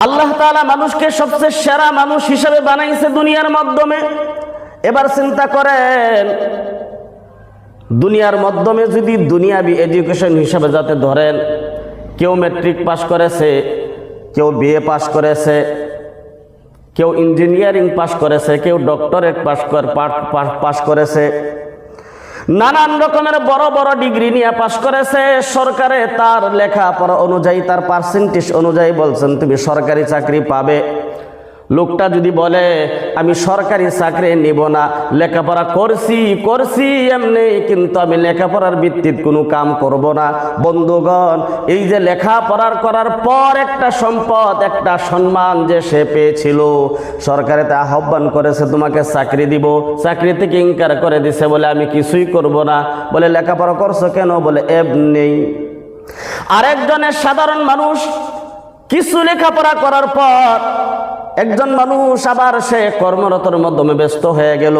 আল্লাহ তাআলা মানুষকে সবচেয়ে সেরা মানুষ হিসাবে বানাইছে দুনিয়ার মাধ্যমে। এবার চিন্তা করেন, দুনিয়ার মাধ্যমে যদি দুনিয়াবি এডুকেশন হিসাবে যাতে ধরেন, কেউ ম্যাট্রিক পাশ করেছে, কেউ বিএ পাশ করেছে, কেউ ইঞ্জিনিয়ারিং পাশ করেছে, কেউ ডক্টরেট পাশ- পাশ করেছে নানান রকমের বড় বড় ডিগ্রি নিয়ে পাশ করেছে। সরকারে তার লেখাপড়া অনুযায়ী, তার পার্সেন্টেজ অনুযায়ী বলছেন, তুমি সরকারি চাকরি পাবে। লোকটা যদি বলে, আমি সরকারি চাকরি নিব না, লেখাপড়া করছি করছি এমনি, কিন্তু আমি লেখাপড়ার ভিত্তিত কোনো কাম করব না। বন্ধুগণ, এই যে লেখাপড়ার করার পর একটা সম্পদ, একটা সম্মান যে সে পেয়েছিল, সরকারে তা আহ্বান করেছে, তোমাকে চাকরি দিব। চাকরি থেকে ইনকার করে দিছে বলে, আমি কিছুই করব না। বলে, লেখাপড়া করছ কেন? বলে এব নেই আরেকজনের সাধারণ মানুষ কিছু লেখাপড়া করার পর একজন মানুষ আবার সে কর্মরতর মাধ্যমে ব্যস্ত হয়ে গেল।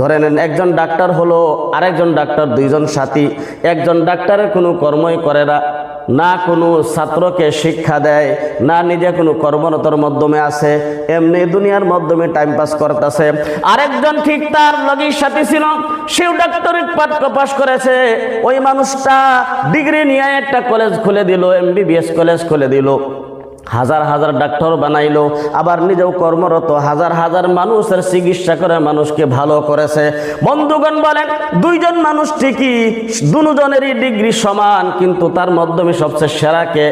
ধরে নেন, একজন ডাক্তার হলো, আরেকজন ডাক্তার দুইজন সাথী। একজন ডাক্তারের কোনো কর্মই করে না না কোনো ছাত্রকে শিক্ষা দেয়, না নিজে কোনো কর্মরতর মাধ্যমে আছে এমনি দুনিয়ার মাধ্যমে টাইম পাস করতেছে। আরেকজন ঠিক তার লগেই সাথী ছিল, সেও ডাক্তারিক পাঠ পাশ করেছে। ওই মানুষটা ডিগ্রি নিয়ে একটা কলেজ খুলে দিল এমবিবিএস কলেজ খুলে দিল। হাজার হাজার ডাক্তার বানাইলো, আবার নিজেও কর্মরত হাজার হাজার মানুষের চিকিৎসা করে মানুষকে ভালো করেছে। বন্ধুগণ বলেন, দুইজন মানুষ ঠিকই, দুজনেরই ডিগ্রি সমান, কিন্তু তার মাধ্যমে সবচেয়ে সেরাকে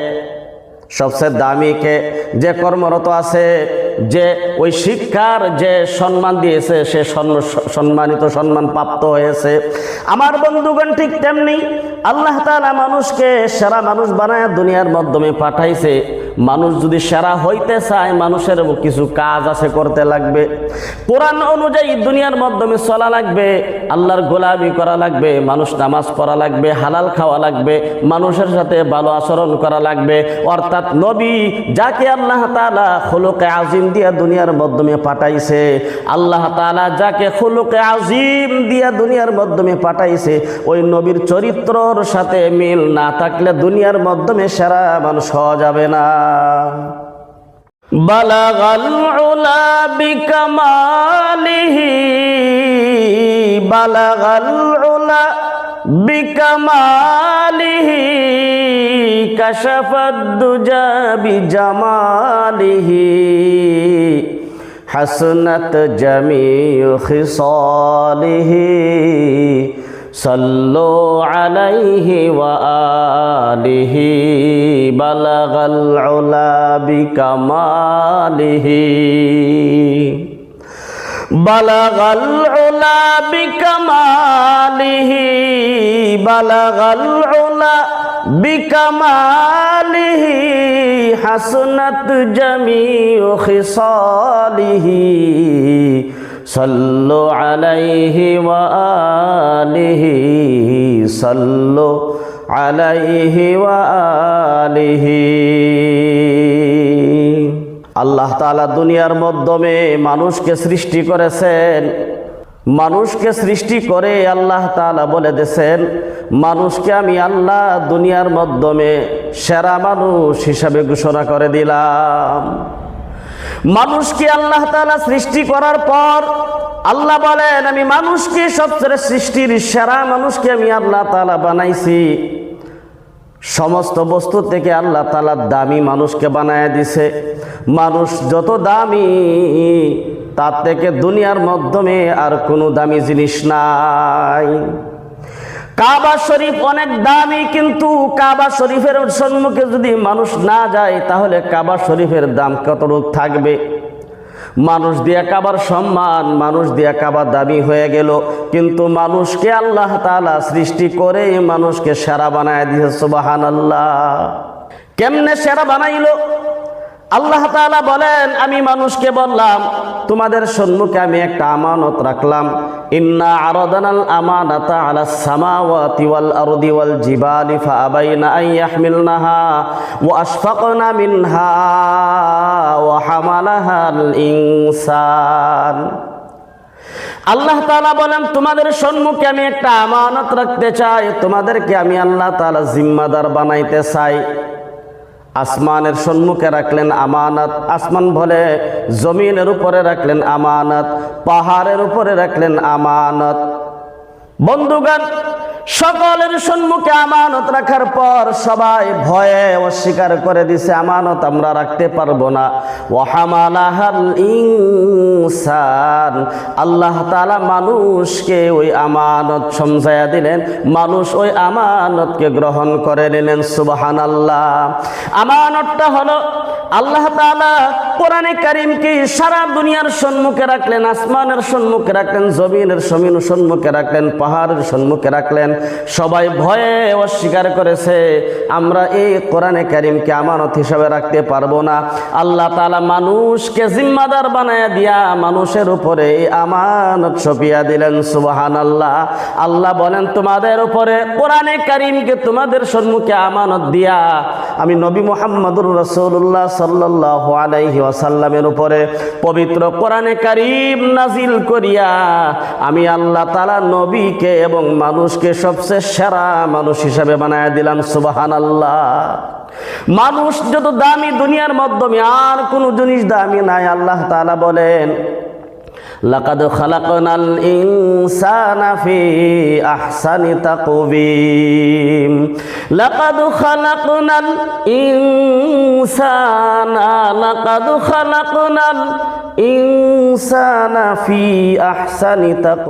সবচেয়ে দামিকে যে কর্মরত আছে, যে ওই শিক্ষার যে সম্মান দিয়েছে, সে সম্মানিত সম্মান প্রাপ্ত হয়েছে। আমার বন্ধুগণ ঠিক তেমনি, আল্লাহ তাআলা মানুষকে সেরা মানুষ বানায় দুনিয়ার মাধ্যমে পাঠাইছে। মানুষ যদি সেরা হইতে চায়, মানুষের কিছু কাজ আছে করতে লাগবে। কোরআন অনুযায়ী দুনিয়ার মাধ্যমে চলা লাগবে, আল্লাহর গোলামি করা লাগবে, মানুষ নামাজ পড়া লাগবে, হালাল খাওয়া লাগবে, মানুষের সাথে ভালো আচরণ করা লাগবে। অর্থাৎ নবী যাকে আল্লাহ তাআলা খুলুকে আজিম দিয়া দুনিয়ার মাধ্যমে পাঠাইছে, আল্লাহ তাআলা যাকে খুলুকে আজিম দিয়া দুনিয়ার মাধ্যমে পাঠাইছে, ওই নবীর চরিত্রর সাথে মিল না থাকলে দুনিয়ার মাধ্যমে সেরা মানুষ হওয়া যাবে না। بلغ العلا بكماله بلغ العلا بكماله كشف الدجى بجماله. حسنت جميع خصاله. সাল্লো আলাইহি ওয়া আলিহি বালাগাল উলা বিকামালিহি। বালাগাল উলা বিকামালিহি, বালাগাল উলা বিকামালিহি, হাসনাত জামিউ খিসালিহি। সল্লো আলাইহি ওয়া সল্লো আলাইহি ওয়া আল্লাহ তাআলা দুনিয়ার মাধ্যমে মানুষকে সৃষ্টি করেছেন। মানুষকে সৃষ্টি করে আল্লাহ তাআলা বলে দেন মানুষকে আমি আল্লাহ দুনিয়ার মাধ্যমে সেরা মানুষ হিসাবে ঘোষণা করে দিলাম। মানুষকে আল্লাহ তাআলা সৃষ্টি করার পর আল্লাহ বলেন, আমি মানুষকে সবচেয়ে সৃষ্টির সেরা মানুষকে আমি আল্লাহ তালা বানাইছি। সমস্ত বস্তু থেকে আল্লাহ তালা দামি মানুষকে বানায় দিছে। মানুষ যত দামি, তার থেকে দুনিয়ার মাধ্যমে আর কোনো দামি জিনিস নাই। কাবা শরীফ অনেক দামি, কিন্তু কাবা শরীফের সম্মুখে যদি মানুষ না যায়, তাহলে কাবা শরীফের দাম কতটুক থাকবে? মানুষ দিয়া কাবার সম্মান, মানুষ দিয়া কাবার দামি হয়ে গেল। কিন্তু মানুষকে আল্লাহ তাআলা সৃষ্টি করে মানুষকে সেরা বানায় দিয়েছে সুবাহান আল্লাহ কেমনে সেরা বানাইলো? আল্লাহ তাআলা বলেন, আমি মানুষকে বললাম, তোমাদের সম্মুখে আমি একটা আমানত রাখলাম। ইন্না আশফাকনা মিনহা ওয়া আল্লাহ বলেন, তোমাদের সম্মুখে আমি একটা আমানত রাখতে চাই, তোমাদেরকে আমি আল্লাহ তাআলা জিম্মাদার বানাইতে চাই। আসমানের সম্মুখে রাখলেন আমানত। আসমান বলে জমিনের উপরে রাখলেন আমানত, পাহাড়ের উপরে রাখলেন আমানত। বন্ধুগণ সকলের সম্মুখে আমানত রাখার পর সবাই ভয়ে অস্বীকার করে দিছে, আমানত আমরা রাখতে পারব না। ওয়াহামালাহাল ইনসান, আল্লাহ তাআলা মানুষকে ওই আমানত সমঝাইয়া দিলেন, মানুষ ওই আমানতকে গ্রহণ করে নিলেন সুবাহান আল্লাহ আমানতটা হলো আল্লাহ তাআলা কোরআনে কারিমকে সারা দুনিয়ার সম্মুখে রাখলেন, আসমানের সম্মুখে রাখলেন, জমিনের জমিন সম্মুখে রাখলেন, পাহাড়ের সম্মুখে রাখলেন সবাই ভয়ে অস্বীকার করেছে, আমরা এই কোরআনে কারিমকে আমানত হিসাবে রাখতে পারব না। আল্লাহ তাআলা মানুষকে জিম্মাদার বানায়া দিয়া মানুষের উপরে আমানত সপিয়া দিলেন সুবাহান আল্লাহ আল্লাহ বলেন, তোমাদের উপরে কোরআনে কারিমকে তোমাদের সম্মুখে আমানত দিয়া আমি নবী মোহাম্মদুর রসুল্লাহ সাল্লাহ আলাইহি ওয়াসাল্লামের উপরে পবিত্র কোরআনে কারিম নাজিল করিয়া আমি আল্লাহ তালা নবীকে এবং মানুষকে সবচেয়ে সেরা মানুষ হিসাবে বানায় দিলাম সুবাহান আল্লাহ মানুষ যত দামি দুনিয়ার মাধ্যমে, আর কোনো জিনিস দামি নাই, আল্লাহ তালা বলেন, লাকাদ খালাকনাল ইনসানা ফি আহসানি তাকবীম লাকাদ খালাকনাল ইনসানা, লাকাদ খালাকনাল ইনসানা ফি আহসানি তাকবীম